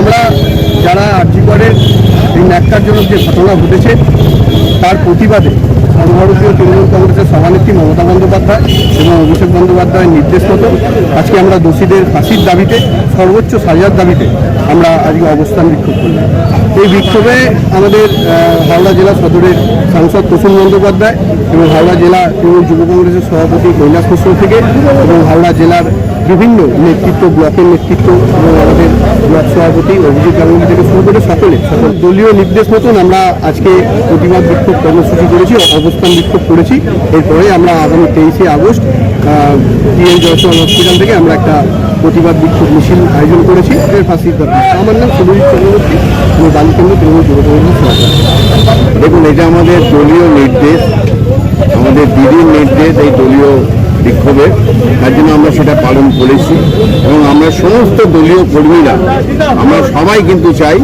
আমরা যারা আর্যিকরের এই ন্যাক্কারজনক যে ঘটনা ঘটেছে, তার প্রতিবাদে সর্বভারতীয় তৃণমূল কংগ্রেসের সভানেত্রী মমতা বন্দ্যোপাধ্যায় এবং অভিষেক বন্দ্যোপাধ্যায়ের নির্দেশ মতো আজকে আমরা দোষীদের ফাঁসির দাবিতে, সর্বোচ্চ সাজার দাবিতে আমরা আজকে অবস্থান বিক্ষোভ করলাম। এই বিক্ষোভে আমাদের হাওড়া জেলা সদরের সাংসদ প্রসূন বন্দ্যোপাধ্যায় এবং হাওড়া জেলা তৃণমূল যুব কংগ্রেসের সভাপতি কৈলাস মিশ্র থেকে এবং হাওড়া জেলার বিভিন্ন নেতৃত্ব, ব্লকের নেতৃত্ব এবং আমাদের ব্লক সভাপতি অভিজিৎ গাঙ্গুলি থেকে শুরু করে সকলে, সকল দলীয় নির্দেশ মতন আমরা আজকে প্রতিবাদ বিক্ষোভ কর্মসূচি করেছি, অবস্থান বিক্ষোভ করেছি। এরপরে আমরা আগামী তেইশে আগস্ট টিএন জয়সওয়াল হসপিটাল থেকে আমরা একটা প্রতিবাদ বিক্ষোভ মিছিল আয়োজন করেছি। এর দাবি আমার নাম সুরজিৎ চক্রবর্তী আমি বালিকেন্দ্র তৃণমূল যুব দেখুন, এটা আমাদের দলীয় নির্দেশ আমাদের দিদির নির্দেশ এই দলীয় বিক্ষোভে তার জন্য আমরা সেটা পালন করেছি এবং আমরা সমস্ত দলীয় কর্মীরা, আমরা সবাই কিন্তু চাই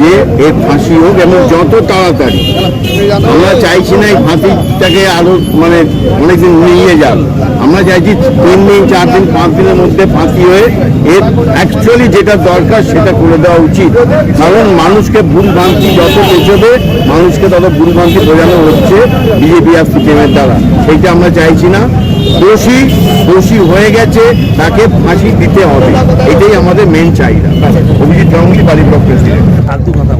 যে এর ফাঁসি হোক এবং যত তাড়াতাড়ি, আমরা চাইছি না এই ফাঁসিটাকে আরও মানে অনেকদিন নিয়ে যাক। আমরা চাইছি তিন দিন, চার দিন, পাঁচ দিনের মধ্যে ফাঁসি হয়ে এর অ্যাকচুয়ালি যেটা দরকার সেটা করে দেওয়া উচিত। কারণ মানুষকে ভুল ভ্রান্তি যত পেছবে, মানুষকে তত ভুল ভ্রান্তি বোঝানো হচ্ছে বিজেপি আর সিপিএমের দ্বারা। সেইটা আমরা চাইছি না। দোষী দোষী হয়ে গেছে, তাকে ফাঁসি দিতে হবে। এটাই আমাদের মেন চাহিদা। অভিজিৎ গাঙ্গুলি বাড়ির প্রেসিডেন্ট। ফালতু কথা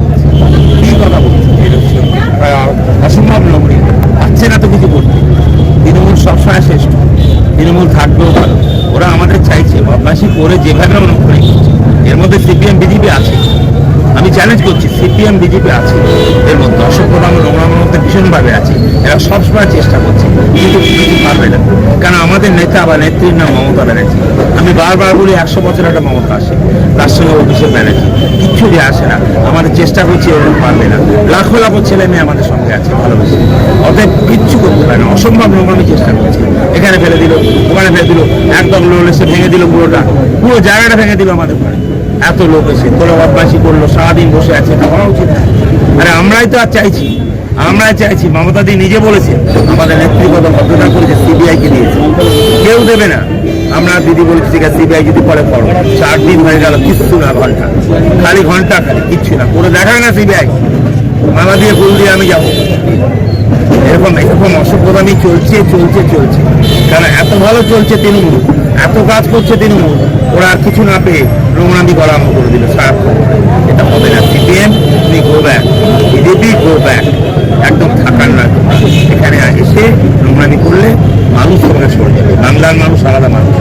কি কথা অসম্ভব না তো কিছু করতে তৃণমূল সবসময় শ্রেষ্ঠ। তৃণমূল থাকবেও ভালো। ওরা আমাদের চাইছে। বদমাসি করে যেভাবে আমরা করি এর মধ্যে সিপিএম, বিজেপি আছে। আমি চ্যালেঞ্জ করছি, সিপিএম, বিজেপি আছে। এর মধ্যে অসভ্যতা নোংরামের মধ্যে ভীষণভাবে আছে। এরা সবসময় চেষ্টা করছে কিন্তু কিছু পারবে না কারণ আমাদের নেতা বা নেত্রীর নাম মমতা ব্যানার্জি? আমি বারবার বলি একশো বছর একটা মমতা আসে, তার সঙ্গে অভিষেক ব্যানার্জি। কিচ্ছু যে আসে না। আমাদের চেষ্টা করছি এরকম পারবে না। লাখো লাখো ছেলে মেয়ে আমাদের সঙ্গে আছে, ভালোবেসে। অতএব কিচ্ছু করতে পারে না। অসম্ভব লোক আমি চেষ্টা করছি। এখানে ফেলে দিল, ওখানে ফেলে দিল, একদম লোক এসে ভেঙে দিল পুরোটা। পুরো জায়গাটা ভেঙে দিল আমাদের ঘরে এত লোক এসে তোরা বদমাসি করল, সারাদিন বসে আছে এটা করা উচিত না। আরে আমরাই তো আর চাইছি। আমরাই চাইছি, মমতা দি নিজে বলেছে আমাদের নেতৃত্বগত ভদ্রতা করেছে সিবিআই কে দিয়েছে। কেউ দেবে না। আমরা দিদি বলেছি, ঠিক আছে সিবিআই যদি পরে করো। চার দিন হয়ে গেল কিচ্ছু না, ঘণ্টা। খালি ঘণ্টা, খালি কিচ্ছু না। করে দেখায় না সিবিআই মালা দিয়ে ফুল দিয়ে আমি যাব। এরকম এরকম অসভ্যতামি চলছে চলছে চলছে। কারণ এত ভালো চলছে তৃণমূল, এত কাজ করছে তৃণমূল, ওরা আর কিছু না পেয়ে নোংরামি করা আরম্ভ করে দিল, সারাক্ষণ। এটা হবে না সিপিএম তুমি go back BJP go back একদম থাকার না। এখানে এসে নোংরামি করলে মানুষ তোমাকে সরে যাবে বাংলার মানুষ আলাদা মানুষ।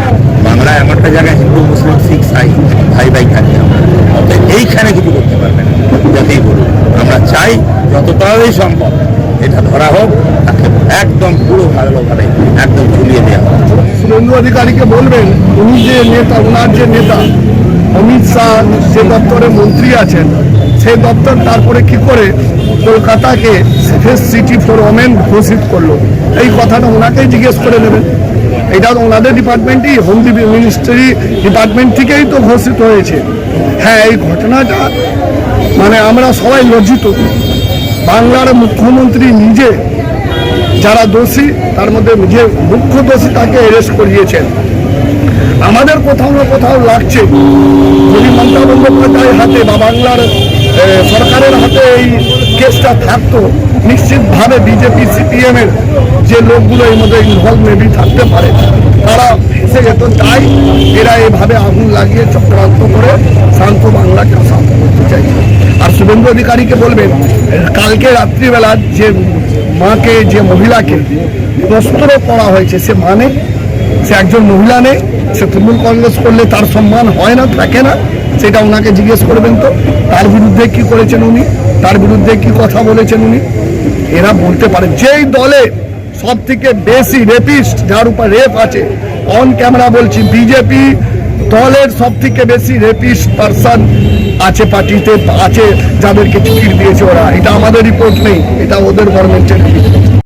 বাংলায় এমন একটা জায়গায় হিন্দু, মুসলিম, শিখ, সাই, ভাই ভাই থাকি আমরা এইখানে কিছু করতে পারবে না। যাতেই বলুন আমরা চাই যত তাড়াতাড়ি সম্ভব এটা ধরা হোক, তাকে একদম পুরো ভালো ভালোভাবে একদম ঝুলিয়ে দেওয়া হোক। শুভেন্দু অধিকারীকে বলবেন, উনি যে নেতা ওনার যে নেতা, অমিত শাহ যে দপ্তরে মন্ত্রী আছেন সেই দপ্তর তারপরে কি করে কলকাতাকে সেফেস্ট সিটি ফর ওমেন ঘোষিত করল? এই কথাটা ওনাকেই জিজ্ঞেস করে নেবেন। এটা ওনাদের ডিপার্টমেন্টই, হোম মিনিস্ট্রি ডিপার্টমেন্ট থেকেই তো ঘোষিত হয়েছে। হ্যাঁ এই ঘটনাটা মানে আমরা সবাই লজ্জিত। বাংলার মুখ্যমন্ত্রী নিজে যারা দোষী, তার মধ্যে যে মুখ্য দোষী তাকে অ্যারেস্ট করিয়েছেন। আমাদের কোথাও না কোথাও লাগছে। যদি মমতা বন্দ্যোপাধ্যায়ের হাতে বা বাংলার সরকারের হাতে এই কেসটা থাকতো, নিশ্চিতভাবে বিজেপি সিপিএম এর যে লোকগুলো এর মধ্যে ইনভলভ মেবি থাকতে পারে, তারা ফেসে যেত, তাই এরা এভাবে আগুন লাগিয়ে চক্রান্ত করে শান্ত বাংলাকে শান্ত করতে চাইছে। আর শুভেন্দু অধিকারীকে বলবেন, কালকে রাত্রিবেলা যে মাকে, যে মহিলাকে বস্ত্র পরা হয়েছে, সে মানে? সে একজন মহিলা নেই, সে তৃণমূল কংগ্রেস করলে তার সম্মান হয় না, থাকে না। সেটা ওনাকে জিজ্ঞেস করবেন তো। তার বিরুদ্ধে কি করেছেন উনি? তার বিরুদ্ধে কি কথা বলেছেন উনি? এরা বলতে পারে, যেই দলে সব থেকে বেশি রেপিস্ট যার উপর রেপ আছে অন ক্যামেরা বলছি বিজেপি দলের সব থেকে বেশি রেপিস্ট পার্সন আছে, পার্টিতে আছে, যাদেরকে টিকিট দিয়েছে ওরা। এটা আমাদের রিপোর্ট নেই, এটা ওদের গভর্নমেন্টের রিপোর্ট